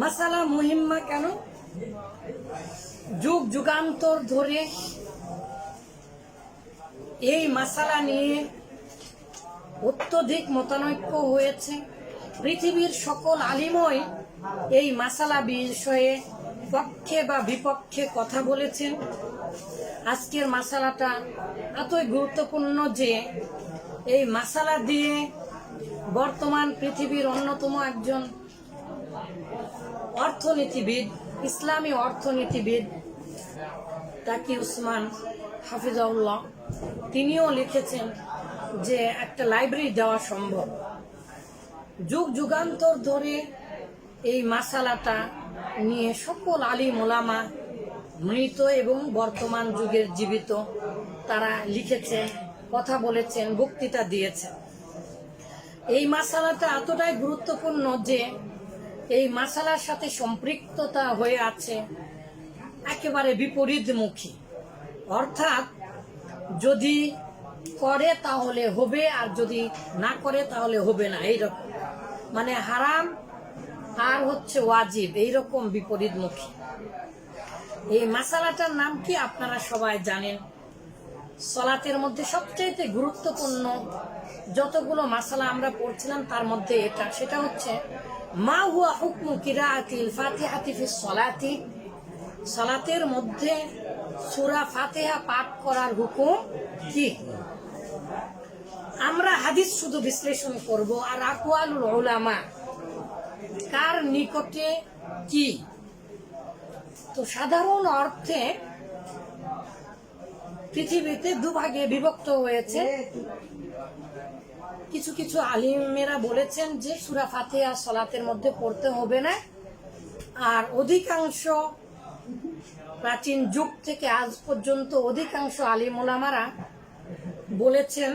মাসালা মুহিম্মা কেন? যুগ যুগান্তর ধরে এই মাসালা নিয়ে অত্যধিক মতানৈক্য হয়েছে। পৃথিবীর সকল আলিমই এই মাসালা বিষয়ে পক্ষে বা বিপক্ষে কথা বলেছেন। আজকের মাসালাটা এতই গুরুত্বপূর্ণ যে এই মাসালা দিয়ে বর্তমান পৃথিবীর অন্যতম একজন অর্থনীতিবিদ, ইসলামী অর্থনীতিবিদ তাকি উসমান হাফিজাউল্লাহ। তিনিও লিখেছেন যে একটা লাইব্রেরি দেওয়া সম্ভব। যুগ যুগান্তর ধরে এই মাসালাটা নিয়ে সকল আলী ওলামা মৃত এবং বর্তমান যুগের জীবিত, তারা লিখেছেন কথা বলেছেন, বক্তৃতা দিয়েছেন। এই মাসালাটা এতটাই গুরুত্বপূর্ণ যে এই মাসালার সাথে সম্পৃক্ততা হয়ে আছে একেবারে বিপরীতমুখী। অর্থাৎ যদি করে তাহলে হবে আর যদি না করে তাহলে হবে না, এইরকম। মানে হারাম আর হচ্ছে ওয়াজিব, এইরকম বিপরীতমুখী। এই মাসালাটার নাম কি আপনারা সবাই জানেন। সলাতের মধ্যে সবচেয়ে গুরুত্বপূর্ণ যতগুলো মাসালা আমরা পড়ছিলাম তার মধ্যে এটা, সেটা হচ্ছে মা হুয়া হুকমু কিরাআতিল ফাতিহাতি ফি সলাতি? সলাতের মধ্যে সূরা ফাতিহা পাঠ করার হুকুম কি? আমরা হাদিস শুধু বিশ্লেষণ করব, আর আকওয়ালুল উলামা, কার নিকটে কি? তো সাধারণ অর্থে পৃথিবীতে দুভাগে বিভক্ত হয়েছে। কিছু কিছু আলিমেরা বলেছেন যে সুরা ফাতিহা সলাতের মধ্যে পড়তে হবে না। আর অধিকাংশ প্রাচীন যুগ থেকে আজ পর্যন্ত অধিকাংশ আলিম ওলামারা বলেছেন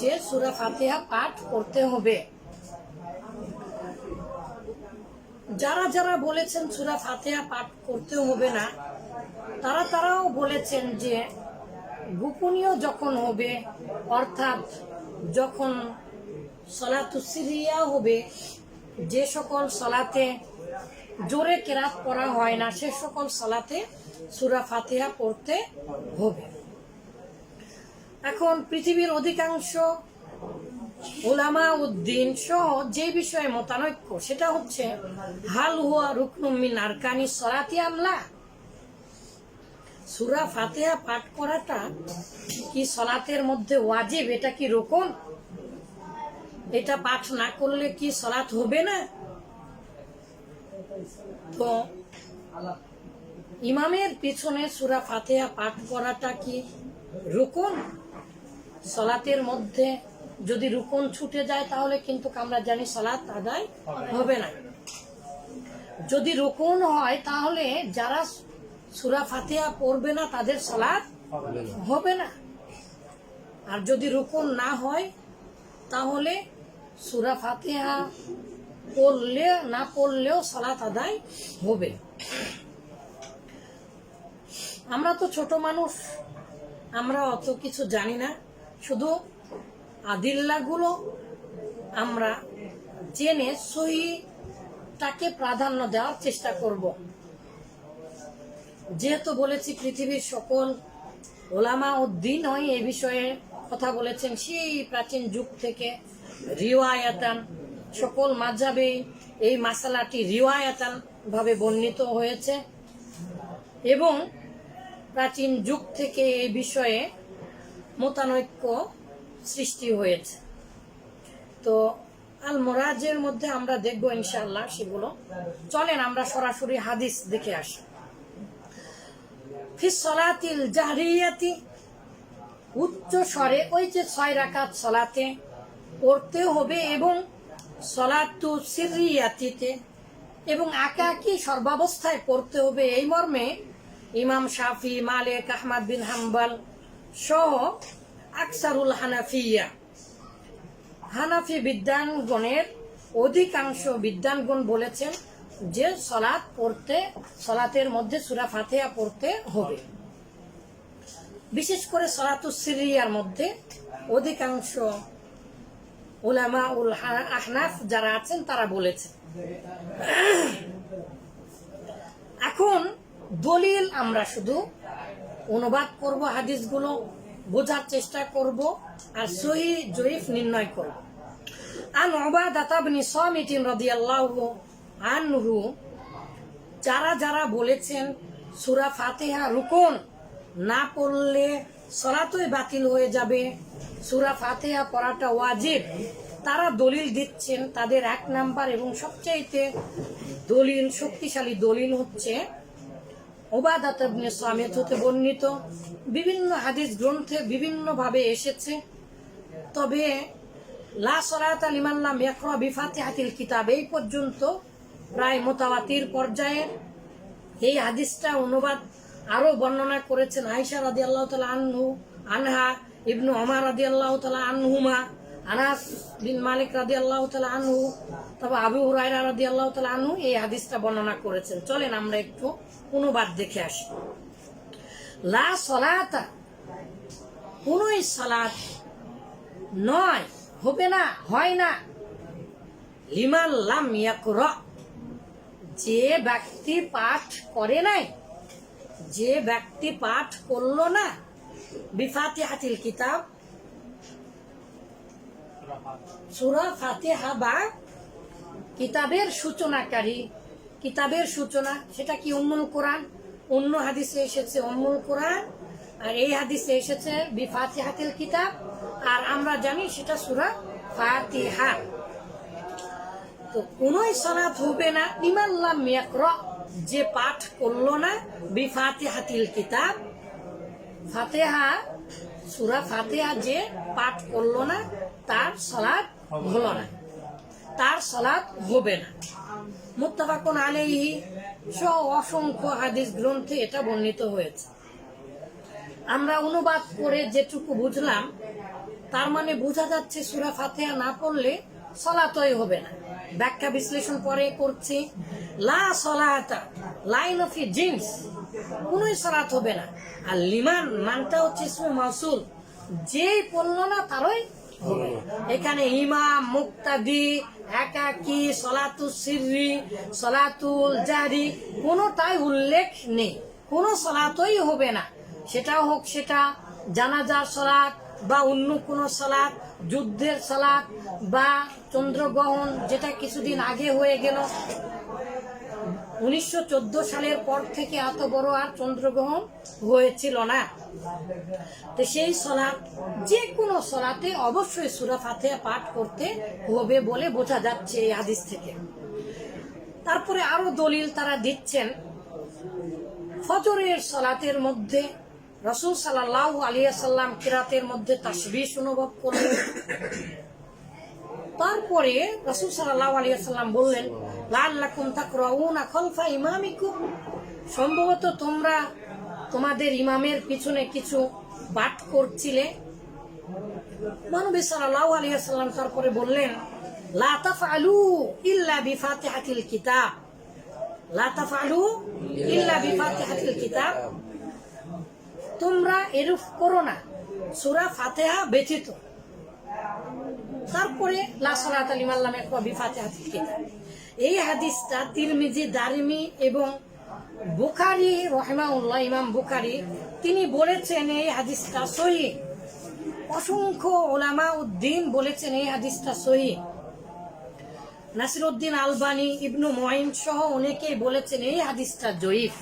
যে সুরা ফাতিহা পাঠ করতে হবে। যারা যারা বলেছেন সুরা ফাতেহা পাঠ করতে হবে না, তারা তারাও বলেছেন যে গোপনীয় যখন হবে, অর্থাৎ যখন সলাতুসিরিয়া হবে, যে সকল সলাতে জোরে কেরাত পড়া হয় না, সে সকল সলাতে সুরা ফাতিহা পড়তে হবে। এখন পৃথিবীর অধিকাংশ ওলামা উদ্দিন সহ যে বিষয়ে মতানৈক্য, সেটা হচ্ছে, হাল হুয়া রুকনুমিন আরকানি সরাতি আমলা সুরা ফাতেহা পাঠ করাটা কি সলাতের মধ্যে ওয়াজিব? এটা কি রোকন? এটা পাঠ না করলে কি সলাত হবে না? তো ইমামের পিছনে সুরা ফাতেহা পাঠ করাটা কি রুকন? সলাতের মধ্যে যদি রুকন ছুটে যায় তাহলে কিন্তু আমরা জানি সলাত আদায় হবে না। যদি রুকন হয় তাহলে যারা সুরা ফাতিহা পড়বে না, তাদের সলাৎ হবে না। আর যদি রুকুন না হয়, তাহলে সুরা ফাতিহা পড়লে, না পড়লেও সলাৎ আদায় হবে। আমরা তো ছোট মানুষ, আমরা অত কিছু জানি না। শুধু আদিল্লাগুলো আমরা জেনে সহি তাকে প্রাধান্য দেওয়ার চেষ্টা করব। যেহেতু বলেছি পৃথিবীর সকল ওলামা উদ্দিন হয় এই বিষয়ে কথা বলেছেন, সেই প্রাচীন যুগ থেকে রিওয়ায়াতান, সকল মাঝাবে এই মাসালাটি রিওয়ায়াতান ভাবে বর্ণিত হয়েছে এবং প্রাচীন যুগ থেকে এই বিষয়ে মতানৈক্য সৃষ্টি হয়েছে। তো আল মোরাজের মধ্যে আমরা দেখব ইনশাল্লাহ সেগুলো। চলেন আমরা সরাসরি হাদিস দেখে আসি। ফিস সলাতিল জাহরিয়াতি। উচ্চ স্বরে ওই যে ছয় রাকাত সলাতে পড়তে হবে এবং সলাতু সিরিয়াতিতে এবং একাকি সর্বাবস্থায় পড়তে হবে এই মর্মে ইমাম শাফি, মালিক, আহমদ বিন হাম্বাল সহ আকসারুল হানাফিয়া। হানাফি বিদ্যানগণের অধিকাংশ বিদ্যানগণ বলেছেন যে সলাৎ পড়তে, সলাতের মধ্যে সুরা ফাতেহা পড়তে হবে। বিশেষ করে সলাতুস সিরিয়ার মধ্যে অধিকাংশ উলামা উল আহনাফ যারা আছেন, তারা বলেছেন। এখন দলিল আমরা শুধু অনুবাদ করব, হাদিসগুলো বোঝার চেষ্টা করব আর সহি জয়ীফ নির্ণয় করব। আন উবাদাতা ইবনে সামিত রাদিয়াল্লাহু আনহু, যারা যারা বলেছেন সুরা ফাতেহা রুকন না পড়লে সলাতই বাতিল হয়ে যাবে। সুরা ফাতেহা পড়াটা ওয়াজিব। তারা দলিল দিচ্ছেন, তাদের এক নাম্বার এবং সবচাইতে দলিল, শক্তিশালী দলিল হচ্ছে ওবাদাত ইবনে সামিত হতে বর্ণিত। বিভিন্ন হাদিস গ্রন্থে বিভিন্নভাবে এসেছে। তবে লা সলাত লিমাল্লাম ইয়াকরা বিফাতিহাতিল কিতাব, এই পর্যন্ত প্রায় মোতাবাতির পর্যায়ে এই হাদিসটা অনুবাদ আরও বর্ণনা করেছেন আয়েশা রাদিয়াল্লাহু তাআলা আনহু, আনহা ইবনু ওমর রাদিয়াল্লাহু তাআলা আনহুমা, আনাস বিন মালিক রাদিয়াল্লাহু তাআলা আনহু তবে আবু হুরায়রা রাদিয়াল্লাহু তাআলা আনহু এই হাদিসটা বর্ণনা করেছেন। চলেন আমরা একটু অনুবাদ দেখে আসি। লা সলাতা, কোনই সালাত নয়, হবে না, হয় না। লিমান লাম ইয়াকরা। যে ব্যক্তি পাঠ করে নাই, যে ব্যক্তি পাঠ করল না বিফাতি হাতিল কিতাব, সুরা ফাতিহা বা কিতাবের সূচনাকারী, কিতাবের সূচনা, সেটা কি উম্মুল কোরআন? অন্য হাদিসে এসেছে উম্মুল কোরআন, আর এই হাদিসে এসেছে বিফাতিহাতিল কিতাব, আর আমরা জানি সেটা সুরা ফাতিহা। তো কোনোই সলাৎ হবে না। ইমাল্লাম ইয়াকরা, যে পাঠ করল না, বিফাতিহাতিল কিতাব। ফাতেহা, সুরা ফাতেহা যে পাঠ করল না, তার সলাৎ হলো না। তার সলাৎ হবে না। মুত্তাফাকুন আলাইহি, সহ অসংখ্য হাদিস গ্রন্থে এটা বর্ণিত হয়েছে। আমরা অনুবাদ করে যেটুকু বুঝলাম, তার মানে বোঝা যাচ্ছে সুরা ফাতেহা না পড়লে সলাতই হবে না। ব্যাখ্যা বিশ্লেষণ পরে করছি। লা সলাতা, লাইন অফ জিন্স, কোনোই সলাত হবে না। আর লিমান, মানটা হচ্ছে ইসমে মাসুল যেই পড়ল না তারই এখানে ইমাম, মুক্তাদি, একাকি সলাতুল সিররি, সলাতুল জারি কোনোটাই উল্লেখ নেই। কোনো সলাতই হবে না। সেটা হোক সেটা, জানাজার সলাৎ বা অন্য কোনো সলাৎ যুদ্ধের সলাৎ বা চন্দ্রগ্রহণ যেটা কিছুদিন আগে হয়ে গেল। উনিশশো চোদ্দ সালের পর থেকে এত বড় আর চন্দ্রগ্রহণ হয়েছিল না। তো সেই সলাৎ যে কোনো সলাতে অবশ্যই সুরা ফাতেহা পাঠ করতে হবে বলে বোঝা যাচ্ছে এই হাদিস থেকে। তারপরে আরও দলিল তারা দিচ্ছেন। ফজরের সলাতের মধ্যে রসুল সাল্লাহ আলিয়া সাল্লাম কিরাতের মধ্যে তাসবিশ অনুভব করলেন। তারপরে রসুল সাল্লাহ আলিয়া সাল্লাম বললেন লাল লাকুম তাকরাউনা খলফা ইমামিকুম। সম্ভবত তোমরা তোমাদের ইমামের পিছনে কিছু পাঠ করছিলে। মানবী সাল্লাহ আলিয়া সাল্লাম তারপরে বললেন, লা তাফআলু ইল্লা বিফাতিহাতিল কিতাব। লা তাফআলু ইল্লা বিফাতিহাতিল কিতাব। তোমরা এরূপ করো না। সুরা ফাতেহা ব্যতীত। তারপরে লাসরাত আলী মাল্লাম এক বিফাতিহাতিল কিতাব। এই হাদিসটা তিরমিজি দারিমি এবং বুখারি রহমাউল্লাহ ইমাম বুখারি, তিনি বলেছেন এই হাদিসটা সহি। অসংখ্য ওলামা উদ্দিন বলেছেন এই হাদিসটা সহি। নাসিরউদ্দিন আলবানি, ইবনু মঈন সহ অনেকেই বলেছেন এই হাদিসটা জয়ীফ।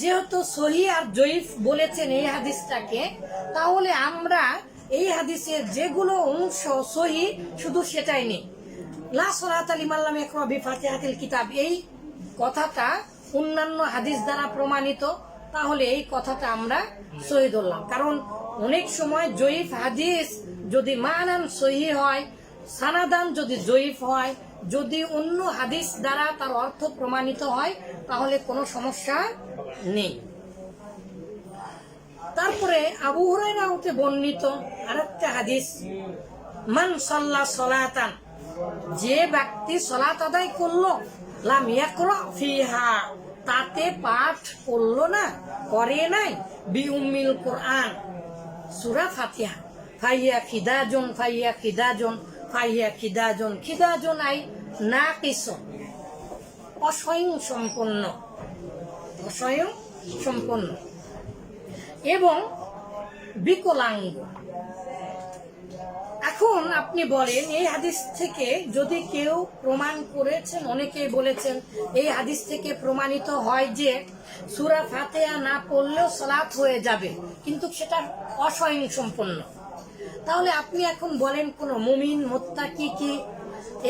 যেহেতু সহি আর জয়ীফ বলেছেন এই হাদিসটাকে, তাহলে আমরা এই হাদিসের যেগুলো অংশ সহি শুধু সেটাই নেই। লা সলাত আলী মাল্লাম একরা বিফাতিহাতিল কিতাব। এই কথাটা অন্যান্য হাদিস দ্বারা প্রমাণিত, তাহলে এই কথাটা আমরা সহি ধরলাম। কারণ অনেক সময় জয়ীফ হাদিস যদি মানান সহি হয়, সানাদান যদি জয়ীফ হয় যদি অন্য হাদিস দ্বারা তার অর্থ প্রমাণিত হয়, তাহলে কোনো সমস্যা নেই। তারপরে আবু হুরাইরা হতে বর্ণিত আরেকটা হাদিস, মান সাল্লা সলাতান, যে ব্যক্তি সলাত আদায় করল, লাম ফিহা, তাতে পাঠ করল না, করে নাই বি উম্মিল কোরআন, সুরা ফাতিহা, ফাইয়া খিদাজন ফাইয়া খিদাজন ফাইয়া খিদাজন খিদাজন আই না কিস অস্বয়ং সম্পন্ন অস্বয়ং সম্পন্ন এবং বিকলাঙ্গ। এখন আপনি বলেন, এই হাদিস থেকে যদি কেউ প্রমাণ করেছেন, অনেকেই বলেছেন, এই হাদিস থেকে প্রমাণিত হয় যে সুরা ফাতেহা না পড়লেও সালাত হয়ে যাবে, কিন্তু সেটা অস্বয়ং সম্পন্ন তাহলে আপনি এখন বলেন কোন মুমিন, মোত্তাকি কি কি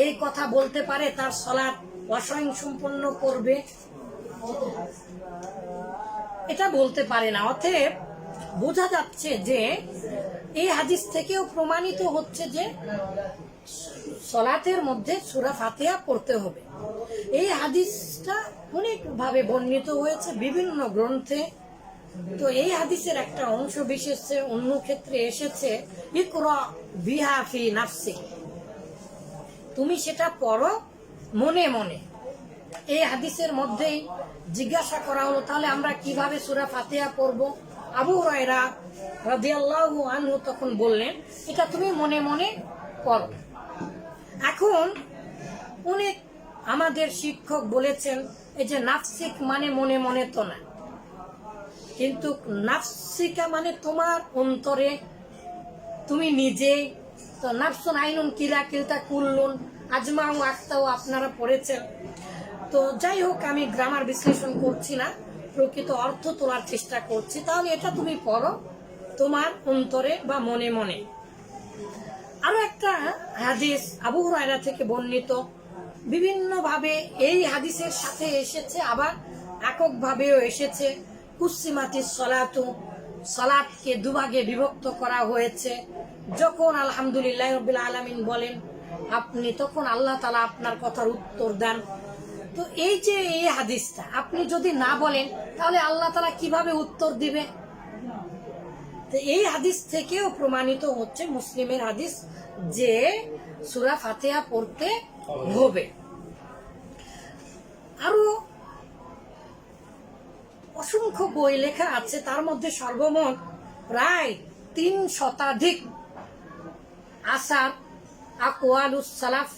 এই কথা বলতে পারে, তার সলাৎ অস্বয়ং সম্পন্ন করবে? এটা বলতে পারে না। অতএব বোঝা যাচ্ছে যে এই হাদিস থেকেও প্রমাণিত হচ্ছে যে সলাতের মধ্যে সুরা ফাতিহা পড়তে হবে। এই হাদিসটা অনেকভাবে বর্ণিত হয়েছে বিভিন্ন গ্রন্থে। তো এই হাদিসের একটা অংশ বিশেষে অন্য ক্ষেত্রে এসেছে তুমি সেটা পড়ো মনে মনে। এই হাদিসের মধ্যেই জিজ্ঞাসা করা হলো, তাহলে আমরা কীভাবে সুরা ফাতিহা পড়ব? আবু রায়রা রাদিয়াল্লাহু আনহু তখন বললেন, এটা তুমি মনে মনে করো এখন অনেক আমাদের শিক্ষক বলেছেন, এই যে নাফসিক মানে মনে মনে তো না। কিন্তু নাফসিকা মানে তোমার অন্তরে। তুমি নিজেই তো নাফসুন আইনুন কিলা কিলতা কুল্লুন আজমাও আখতাও আপনারা পড়েছেন। তো যাই হোক, আমি গ্রামার বিশ্লেষণ করছি না, প্রকৃত অর্থ তোলার চেষ্টা করছি। তাহলে এটা তুমি পড়ো, তোমার অন্তরে বা মনে মনে। আরও একটা হাদিস আবু হুরায়রা থেকে বর্ণিত। বিভিন্নভাবে এই হাদিসের সাথে এসেছে, আবার এককভাবেও এসেছে। কুসিমাতি সলাতু সলাৎকে দুভাগে বিভক্ত করা হয়েছে। যখন আলহামদুলিল্লাহ রবিল আলমিন বলেন, আপনি তখন আল্লাহ তালা আপনার কথার উত্তর দেন। তো এই যে এই হাদিসটা, আপনি যদি না বলেন, তাহলে আল্লাহ তালা কীভাবে উত্তর দিবে? তো এই হাদিস থেকেও প্রমাণিত হচ্ছে মুসলিমের হাদিস যে সুরা ফাতেহা পড়তে হবে। আরও অসংখ্য বই লেখা আছে, তার মধ্যে সর্বমোট প্রায় তিন শতাধিক আসার আকোয়ালুস সালাফ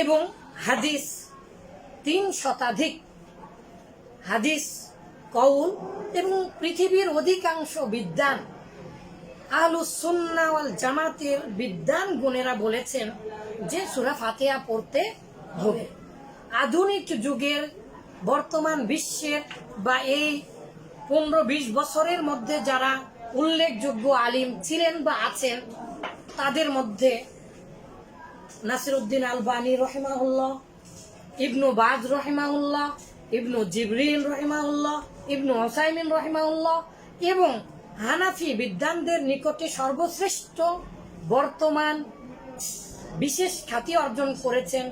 এবং হাদিস, তিন শতাধিক হাদিস কৌল এবং পৃথিবীর অধিকাংশ বিদ্যান আহলুসুন্না ওয়াল জামাতের বিদ্যান গুণেরা বলেছেন যে সুরা ফাতিহা পড়তে হবে। আধুনিক যুগের বর্তমান বিশ্বের বা এই পনেরো বিশ বছরের মধ্যে যারা উল্লেখযোগ্য আলিম ছিলেন বা আছেন, তাদের মধ্যে নাসিরুদ্দিন আলবানী রহেমাউল্লাহ ইবনু বাজ রহিমাউল্লাহ ইবনু জিবরিল রহিমাউল্লাহ ইবনু হোসাইমিন রহিমাউল্লাহ এবং হানাফি বিদ্বানদের নিকটে সর্বশ্রেষ্ঠ বর্তমান বিশেষ খ্যাতি অর্জন করেছেন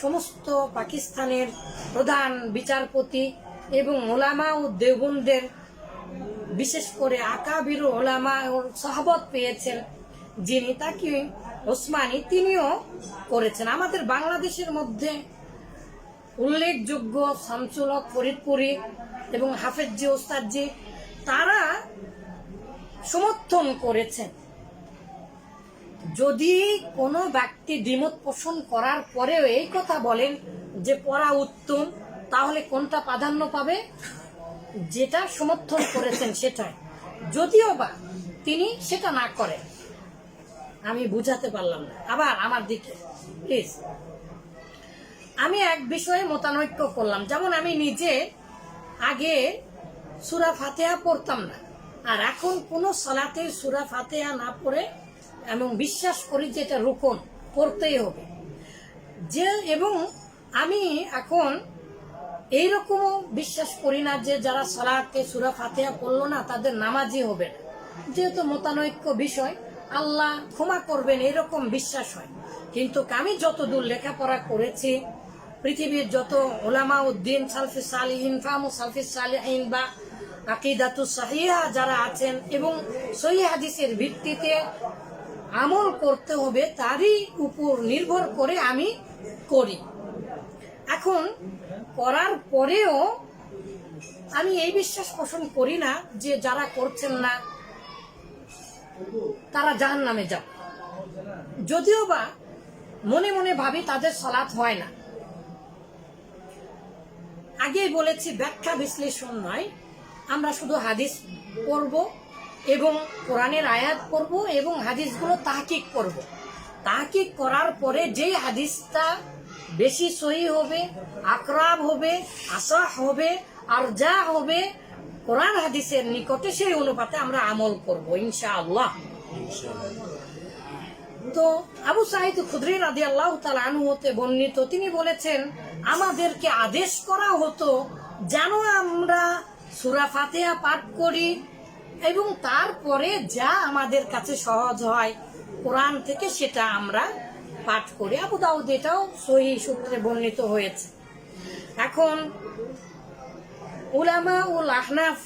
সমস্ত পাকিস্তানের প্রধান বিচারপতি এবং ওলামা ও দেওবন্দের, বিশেষ করে আকাবির ওলামা ও সাহাবত পেয়েছেন যিনি তাকে ওসমানী তিনিও করেছেন। আমাদের বাংলাদেশের মধ্যে উল্লেখযোগ্য হক ফরিদপুরি এবং হাফেজি ওস্তাদজি তারা সমর্থন করেছেন। যদি কোনো ব্যক্তি দ্বিমত পোষণ করার পরেও এই কথা বলেন যে পড়া উত্তম, তাহলে কোনটা প্রাধান্য পাবে? যেটা সমর্থন করেছেন সেটাই। যদিও বা তিনি সেটা না করেন, আমি বুঝাতে পারলাম না। আবার আমার দিকে প্লিজ আমি এক বিষয়ে মতানৈক্য করলাম। যেমন আমি নিজে আগে সুরা ফাতেহা পড়তাম না, আর এখন কোনো সলাতে সুরা ফাতেহা না পড়ে এবং বিশ্বাস করি যে এটা রুকন পড়তেই হবে। যে এবং আমি এখন এইরকমও বিশ্বাস করি না যে যারা সলাতে সুরা ফাতেহা করল না তাদের নামাজই হবে না। যেহেতু মতানৈক্য বিষয়, আল্লাহ ক্ষমা করবেন এরকম বিশ্বাস হয়। কিন্তু আমি যতদূর লেখাপড়া করেছি, পৃথিবীর যত ওলামা উদ্দিন সালফি সালিহিন ফামু সালফি সালিহিন বা আকিদাতু সাহিহা যারা আছেন এবং সহি হাদিসের ভিত্তিতে আমল করতে হবে তারই উপর নির্ভর করে আমি করি। এখন করার পরেও আমি এই বিশ্বাস পোষণ করি না যে যারা করছেন না, তারা জাহান নামে যাবে। যদিও বা মনে মনে ভাবি তাদের সলাৎ হয় না। আগেই বলেছি, ব্যাখ্যা বিশ্লেষণ নয়। আমরা শুধু হাদিস পড়ব। এবং কোরআনের আয়াত পড়ব এবং হাদিসগুলো তাহকিক করব তাহকিক করার পরে যেই হাদিসটা বেশি সহি হবে, আকরাব হবে, আসাহ হবে আর যা হবে, কোরআন হাদিসের নিকটে সেই অনুপাতে আমরা আমল করব, ইনশাআল্লাহ। তো আবু সাহিদ খুদরি রাদি আল্লাহ তালু হতে বর্ণিত, তিনি বলেছেন, আমাদেরকে আদেশ করা হতো, যেন আমরা সুরা ফাতেহা পাঠ করি এবং তারপরে যা আমাদের কাছে সহজ হয়, কোরআন থেকে সেটা আমরা পাঠ করি। আবু দাউদ এটাও সহি সূত্রে বর্ণিত হয়েছে। এখন উলামা উল আহনাফ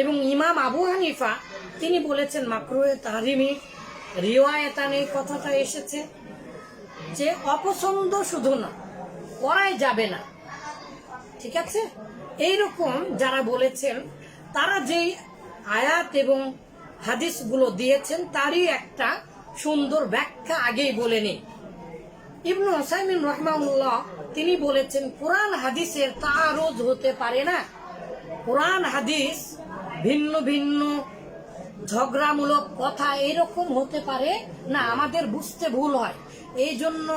এবং ইমাম আবু হানিফা, তিনি বলেছেন মাকরুয়ে তাহরিমি রিওয়ায়তান এই কথাটা এসেছে যে অপছন্দ শুধু না, করাই যাবে না। ঠিক আছে? এইরকম যারা বলেছেন, তারা যেই আয়াত এবং হাদিসগুলো দিয়েছেন, তারই একটা সুন্দর ব্যাখ্যা আগেই বলে নিই। ইবনু হোসাইমিন রহমাউল্লাহ তিনি বলেছেন, কোরআন হাদিসের তারোজ হতে পারে না। কোরআন হাদিস ভিন্ন ভিন্ন, ঝগড়ামূলক কথা এরকম হতে পারে না, আমাদের বুঝতে ভুল হয়। এই জন্য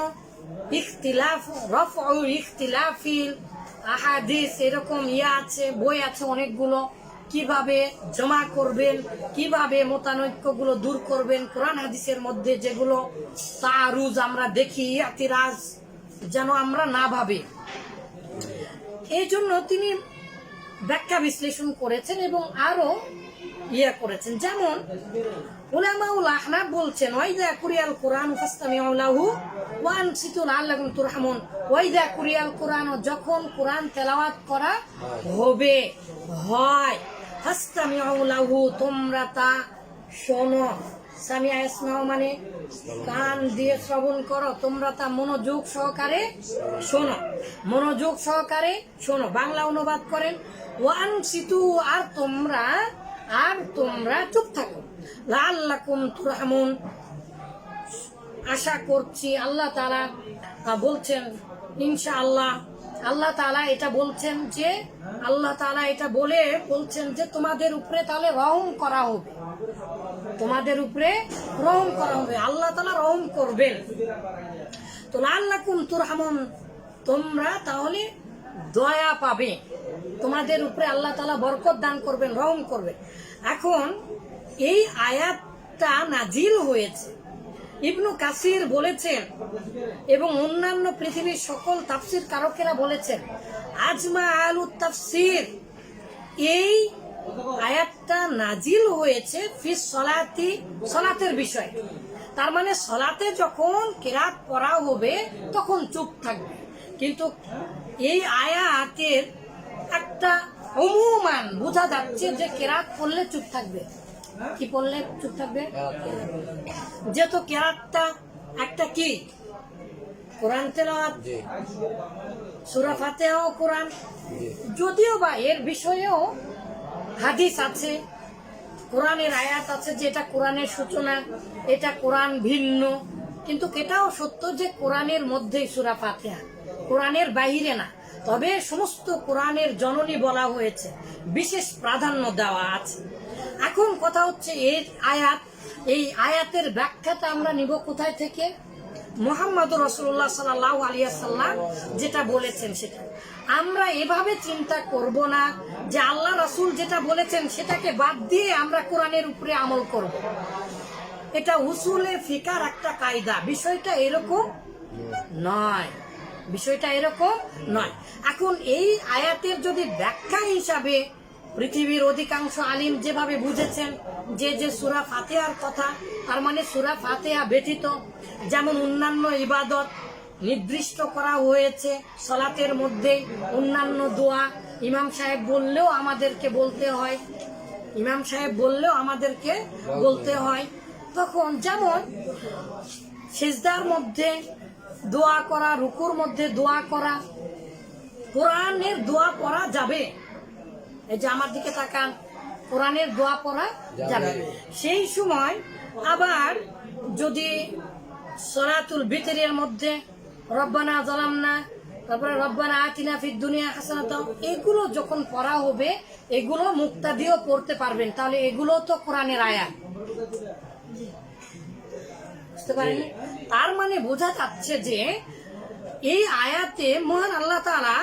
ইখতিলাফ রফ ইখতিলাফিল আহাদিস এরকম ইয়ে আছে, বই আছে অনেকগুলো। কীভাবে জমা করবেন, কীভাবে মতানৈক্যগুলো দূর করবেন, কোরআন হাদিসের মধ্যে যেগুলো তারুজ আমরা দেখি, আতিরাজ যেন আমরা না ভাবি। এই জন্য তিনি ব্যাখ্যা বিশ্লেষণ করেছেন এবং আরও ইয়ে করেছেন। যেমন, উলামাউল আহনাফ বলছেন, ওয়াইদা কুরিয়াল কোরআন ফাস্তামিউ লাহু ওয়া আনসিতু লাআল্লাকুম তুরহামুন। ওয়াইদা কুরিয়াল কোরআন, যখন কোরআন তেলাওয়াত করা হবে, হয়। ফাস্তামিউ লাহু, তোমরা তা শোনো। সামিয়া ইসমাও মানে কান দিয়ে শ্রবণ করো, তোমরা তা মনোযোগ সহকারে শোনো। মনোযোগ সহকারে শোনো, বাংলা অনুবাদ করেন, ওয়ান সিতু, আর তোমরা আর তোমরা চুপ থাকো। লাল্লাকুম তুরহামুন। আশা করছি আল্লাহ তারা বলছেন ইনশা আল্লাহ তালা এটা বলছেন যে, আল্লাহ তালা এটা বলে বলছেন যে, তোমাদের উপরে তাহলে রহম করা হবে। তোমাদের উপরে রহম করা হবে। আল্লাহ তালা রহম করবেন। তো লাল্লাকুম তুরহামুন। তোমরা তাহলে দয়া পাবে। তোমাদের উপরে আল্লাহ তালা বরকত দান করবেন, রহম করবেন। এখন এই আয়াতটা নাজিল হয়েছে। ইবনু কাসির বলেছেন এবং অন্যান্য পৃথিবীর সকল তাফসির কারকেরা বলেছেন, আজমা আলু তাফসির, এই আয়াতটা নাজিল হয়েছে ফিস সলাতি, সলাতের বিষয়। তার মানে সলাতে যখন কেরাত পড়া হবে, তখন চুপ থাকবে। কিন্তু এই আয়াতের একটা অনুমান বোঝা যাচ্ছে যে কেরাত পড়লে চুপ থাকবে। কি পড়লে চুপ থাকবে? যেহেতু কেরাতটা একটা কি? কোরআন তেলাওয়াত সূরা ফাতিহাও কোরআন। যদিও বা এর বিষয়েও হাদিস আছে কোরআনের আয়াত আছে যে এটা কোরআনের সূচনা এটা কোরআন ভিন্ন। কিন্তু এটাও সত্য যে কোরআনের মধ্যেই সুরা ফাতিহা কোরআনের বাইরে না। তবে সমস্ত কোরআনের জননী বলা হয়েছে বিশেষ প্রাধান্য দেওয়া আছে। এখন কথা হচ্ছে এই আয়াত। এই আয়াতের ব্যাখ্যাটা আমরা নিব কোথায় থেকে? মোহাম্মদ রসুল্লাহ সাল্লাহ আলিয়াল্লাম যেটা বলেছেন সেটা। আমরা এভাবে চিন্তা করব না যে আল্লাহ রাসূল যেটা বলেছেন সেটাকে বাদ দিয়ে আমরা কোরআনের উপরে আমল করব। এটা উসুলে ফিকার একটা কায়দা। বিষয়টা এরকম নয়। বিষয়টা এরকম নয়। এখন এই আয়াতের যদি ব্যাখ্যা হিসাবে পৃথিবীর অধিকাংশ আলিম যেভাবে বুঝেছেন, যে যে সুরা ফাতেহার কথা, তার মানে সুরা ফাতেহা ব্যতীত যেমন অন্যান্য ইবাদত নির্দিষ্ট করা হয়েছে সলাতের মধ্যে অন্যান্য দোয়া, ইমাম সাহেব বললেও আমাদেরকে বলতে হয়, ইমাম সাহেব বললেও আমাদেরকে বলতে হয়। তখন যেমন সেজদার মধ্যে দোয়া করা, রুকুর মধ্যে দোয়া করা, কোরআনের দোয়া পড়া যাবে। এই যে আমার দিকে তাকান কোরআনের দোয়া পড়া যাবে। সেই সময় আবার যদি সরাতুল ভিতরের মধ্যে রব্বানা জলাম না তারপরে রব্বানা আতিনা ফিদ দুনিয়া হাসানাত এগুলো যখন পড়া হবে এগুলো মুক্তা দিয়েও পড়তে পারবেন। তাহলে এগুলো তো কোরআনের আয়াত। বুঝতে পারেন তার মানে বোঝা যাচ্ছে যে এই আয়াতে মহান আল্লাহ তাআলা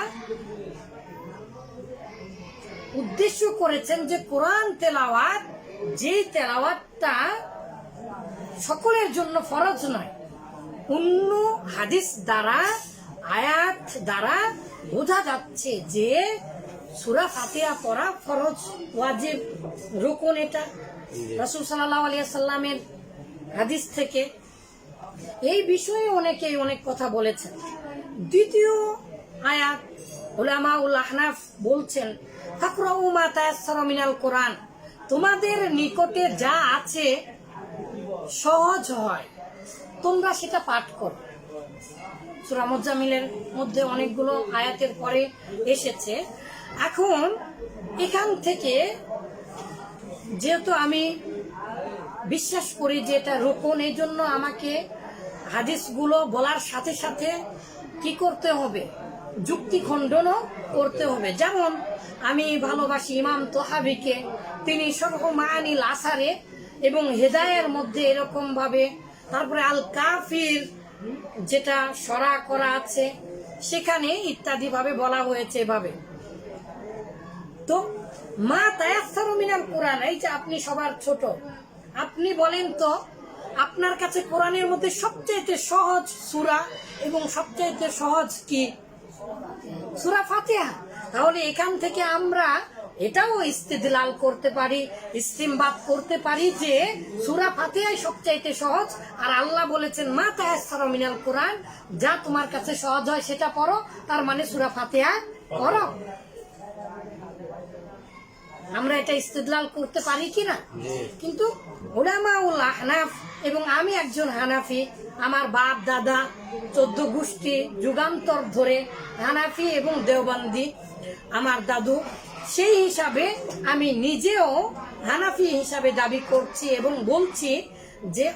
উদ্দেশ্য করেছেন যে কোরআন তেলাওয়াত, যেই তেলাওয়াতটা সকলের জন্য ফরজ নয়, অন্য হাদিস দ্বারা, আয়াত দ্বারা বোঝা যাচ্ছে যে সুরা ফাতিহা পড়া ফরজ, ওয়াজিব, রুকুন এটা। রাসূল সাল্লাল্লাহু আলাইহি সাল্লামের হাদিস থেকে এই বিষয়ে অনেকেই অনেক কথা বলেছেন। দ্বিতীয় আয়াত ওলামা উল আহনাফ বলছেন কোরআন। তোমাদের নিকটে যা আছে, সহজ হয়। তোমরা সেটা পাঠ করো। সূরা মুজাম্মিলের মধ্যে অনেকগুলো আয়াতের পরে এসেছে। এখন এখান থেকে যেহেতু আমি বিশ্বাস করি যে এটা রোপণ, এই জন্য আমাকে হাদিসগুলো বলার সাথে সাথে কি করতে হবে? যুক্তি খণ্ডনও করতে হবে। যেমন আমি ভালোবাসি ইমাম তোহাবিকে। তিনি সরহমানিল আসারে এবং হেদায়ের মধ্যে এরকম ভাবে তারপরে আল কাফির যেটা সরা করা আছে, সেখানে ইত্যাদি ভাবে বলা হয়েছে এভাবে। তো মা তায়াস্সারু মিনাল কোরআন, এই যে আপনি সবার ছোট, আপনি বলেন তো, আপনার কাছে কোরআনের মধ্যে সবচাইতে সহজ সুরা এবং সবচাইতে সহজ কি? সুরা ফাতিহা। তাহলে এখান থেকে আমরা এটাও ইস্তেদলাল করতে পারি ইস্তিমবাদ করতে পারি যে সূরা ফাতিহাই সবচাইতে সহজ। আর আল্লাহ বলেছেন মা তায়াস্সারু মিনাল কোরআন যা তোমার কাছে সহজ হয় সেটা পড়ো তার মানে সুরা ফাতিহা পড়ো। আমরা এটা ইস্তেদলাল করতে পারি কি না কিন্তু ওলামাউল আহনাফ এবং আমি একজন হানাফি। আমার বাপ, দাদা, চোদ্দ গোষ্ঠী যুগান্তর ধরে হানাফি এবং দেওবান্দি। আমার দাদু, সেই হিসাবে আমি নিজেও হানাফি হিসাবে দাবি করছি এবং বলছি যে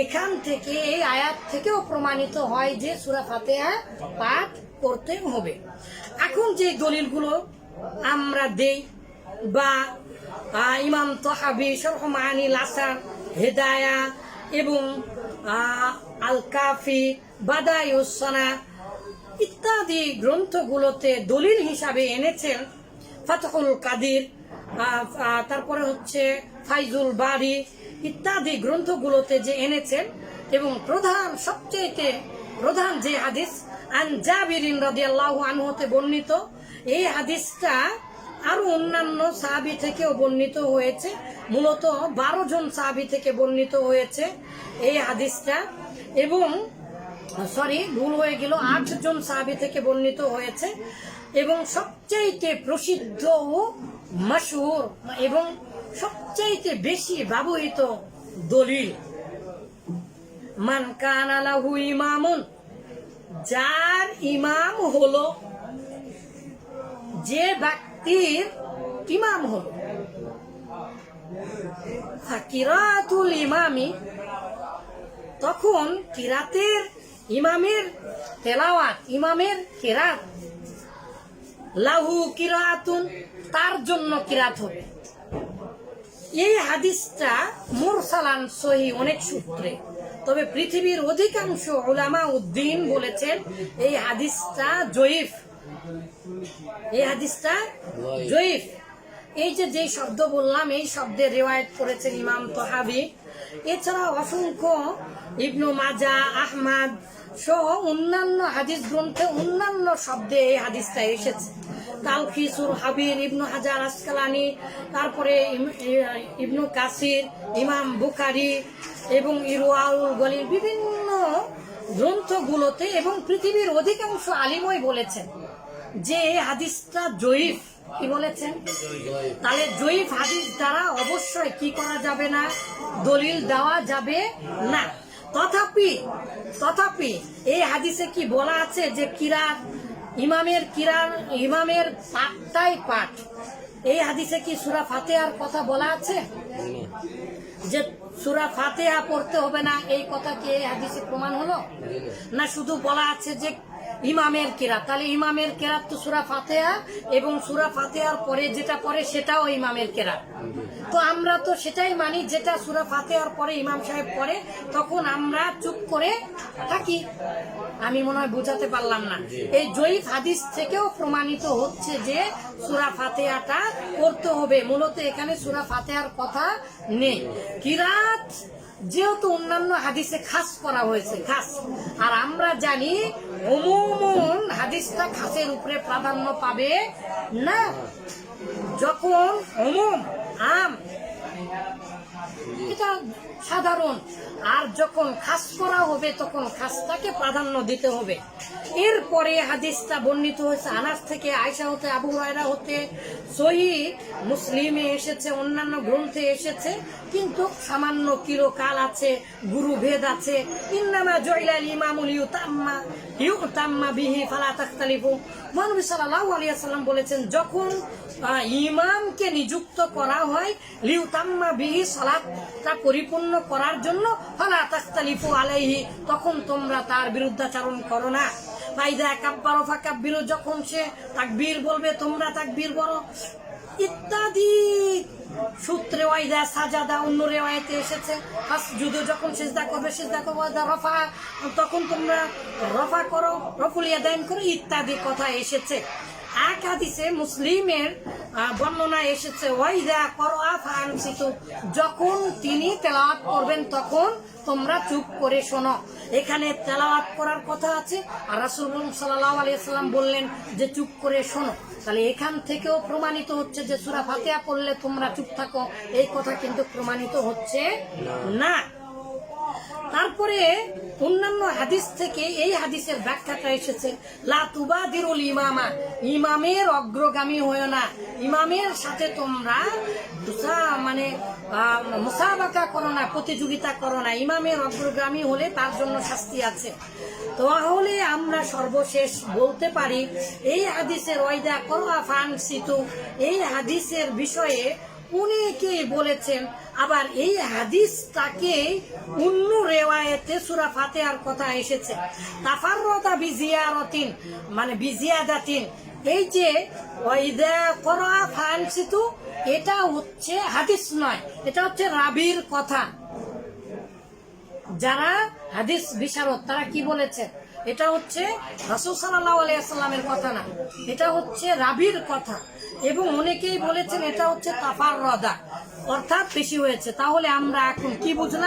এখান থেকে, এই আয়াত থেকেও প্রমাণিত হয় যে সুরা ফাতেহা পাঠ করতে হবে। এখন যে দলিলগুলো আমরা দেই বা ইমাম তহাবি সরহমানি লাসান হেদায়া এবং আল কাফি বাদায়ুসানা ইত্যাদি গ্রন্থগুলোতে দলিল হিসাবে এনেছেন ফাতহুল কাদির তারপরে হচ্ছে ফাইজুল বাড়ি ইত্যাদি গ্রন্থগুলোতে যে এনেছেন এবং প্রধান সবচেয়ে প্রধান যে হাদিস, আন জাবিরিন রাদিয়াল্লাহু আনহু হতে বর্ণিত, এই হাদিসটা আরও অন্যান্য সাহাবি থেকেও বর্ণিত হয়েছে। মূলত বারো জন সাহাবি থেকে বর্ণিত হয়েছে এই হাদিসটা। এবং, সরি, ভুল হয়ে গেল, আট জন সাহাবি থেকে বর্ণিত হয়েছে। এবং সবচাইতে প্রসিদ্ধ ও মশহুর এবং সবচাইতে বেশি ব্যবহৃত দলিল, মান কানা লাহু ইমামুন, যার ইমাম হলো যে ব্যক্তির ইমাম হল কিরাতুল ইমামি তখন কিরাতের ইমামের, তেলাওয়াত ইমামের কিরাত। লাহু কিরাতুন, তার জন্য কিরাত হবে। এই হাদিসটা মুরসালান সহি অনেক সূত্রে। তবে পৃথিবীর অধিকাংশ ওলামা উদ্দিন বলেছেন, এই হাদিসটা জয়ীফ। এই হাদিসটা জয়ীফ। এই যে শব্দ বললাম, এই শব্দে রেওয়ায়ত করেছেন ইমাম তহাবি। এছাড়া অসংখ্য ইবনু মাজা, আহমাদ সহ অন্যান্য হাদিস গ্রন্থে অন্যান্য শব্দে এই হাদিসটা এসেছে। তালখিসুর হাবির, ইবনু হাজার আসকালানি, তারপরে ইবনু কাসির, ইমাম বুখারি এবং ইরওয়াউল গলির বিভিন্ন গ্রন্থগুলোতে এবং পৃথিবীর অধিকাংশ আলিমই বলেছেন। যে হাদিসটা জয়ীফ, কি বলেছেন? তাহলে জয়ীফ হাদিস দ্বারা অবশ্যই কি করা যাবে না? দলিল দেওয়া যাবে না। তথাপি তথাপি এই হাদিসে কি বলা আছে যে কিরাত ইমামের কিরান ইমামের পাঠটাই পাঠ? এই হাদিসে কি সুরা ফাতেহার কথা বলা আছে? যে সুরা ফাতেহা পড়তে হবে না, এই কথা কি এই হাদিসে প্রমাণ হলো? না, শুধু বলা আছে যে ইমামের কেরাত। তাহলে ইমামের কেরাত তো সুরা ফাতেহা এবং সুরা ফাতেহার পরে যেটা পরে সেটাও ইমামের কেরাত। তো আমরা তো সেটাই মানি যেটা সুরা ফাতেহার পরে ইমাম সাহেব পড়ে তখন আমরা চুপ করে থাকি। আমি মনে হয় বোঝাতে পারলাম না। এই জয়ীফ হাদিস থেকেও প্রমাণিত হচ্ছে যে সুরা ফাতেহাটা করতে হবে। মূলত এখানে সুরা ফাতেহার কথা নেই। কিরাত যেহেতু অন্যান্য হাদিসে খাস করা হয়েছে, খাস। আর আমরা জানি অমুমন হাদিসটা খাসের উপরে প্রাধান্য পাবে না। যখন অমুম, আম, এটা সাধারণ। আর যখন খাস করা হবে, তখন খাসটাকে প্রাধান্য দিতে হবে। এরপরে হাদিসটা বর্ণিত হয়েছে আনাস থেকে আয়সা হতে, আবু রায়রা হতে, সহি মুসলিমে এসেছে, অন্যান্য গ্রন্থে এসেছে। কিন্তু সামান্য কিলো কাল আছে গুরু ভেদ আছে। ইন্নামা জয়লাল ইমামুল ইউতাম্মা ইউতাম্মা বিহি ফালা তাখতালিফু। মহানবী সাল্লাল্লাহু আলাইহি সাল্লাম বলেছেন, যখন ইমামকে নিযুক্ত করা হয়, লিউতাম্মা বিহি সালাতটা পরিপূর্ণ করার জন্য তখন তোমরা তার বিরুদ্ধাচরণ করো না। ফাইদা কাব্বারো ফাকাব্বিরু, যখন সে তাকবীর বলবে, তোমরা তাকবীর বলো ইত্যাদি সূত্রে ওয়াইদা সাজাদা, অন্য রেওয়ায়তে এসেছে যদিও যখন সেজদা করবে সেজদা করবে ওয়াইদা রফা, তখন তোমরা রফা করো রফুলিয়া দায়ন করো, ইত্যাদি কথা এসেছে। এক হাদিসে মুসলিমের বর্ণনা এসেছে, ওয়াইদা করো আফানসিত যখন তিনি তেলাওয়াত করবেন তখন তোমরা চুপ করে শোনো। এখানে তেলাওয়াত করার কথা আছে, আর রাসুল সাল্লাহ আলিয়াল্লাম বললেন যে চুপ করে শোনো। তাহলে এখান থেকেও প্রমাণিত হচ্ছে যে সুরা ফাতেহা পড়লে তোমরা চুপ থাকো, এই কথা কিন্তু প্রমাণিত হচ্ছে না। তারপরে অন্যান্য হাদিস থেকে এই হাদিসের ব্যাখ্যাটা এসেছে, লা তুবাদিরুল ইমামা ইমামের অগ্রগামী হয়েও না। ইমামের সাথে তোমরা মানে মুসাবাকা করো না, প্রতিযোগিতা করো না। ইমামের অগ্রগামী হলে তার জন্য শাস্তি আছে। তাহলে আমরা সর্বশেষ বলতে পারি, এই হাদিসের ওয়াইদা করো আফান সিতু এই হাদিসের বিষয়ে অনেকেই বলেছেন, আবার এই হাদিসটাকে অন্য রেওয়ায়েতে সুরা ফাতেহার কথা এসেছে। তাফাররতা বিজিয়ারতিন মানে বিজিয়াদাতিন। এই যে করা ফানসিতু, এটা হচ্ছে হাদিস নয়, এটা হচ্ছে রাবির কথা। যারা হাদিস বিশারদ, তারা কি বলেছে? এটা হচ্ছে রাসুল সাল্লাহ আলিয়াল্লামের কথা না, এটা হচ্ছে রাবির কথা। এবং অনেকেই বলেছেন এটা হচ্ছে তাফার রদা। অর্থাৎ বেশি হয়েছে। তাহলে আমরা এখন কি বুঝলাম?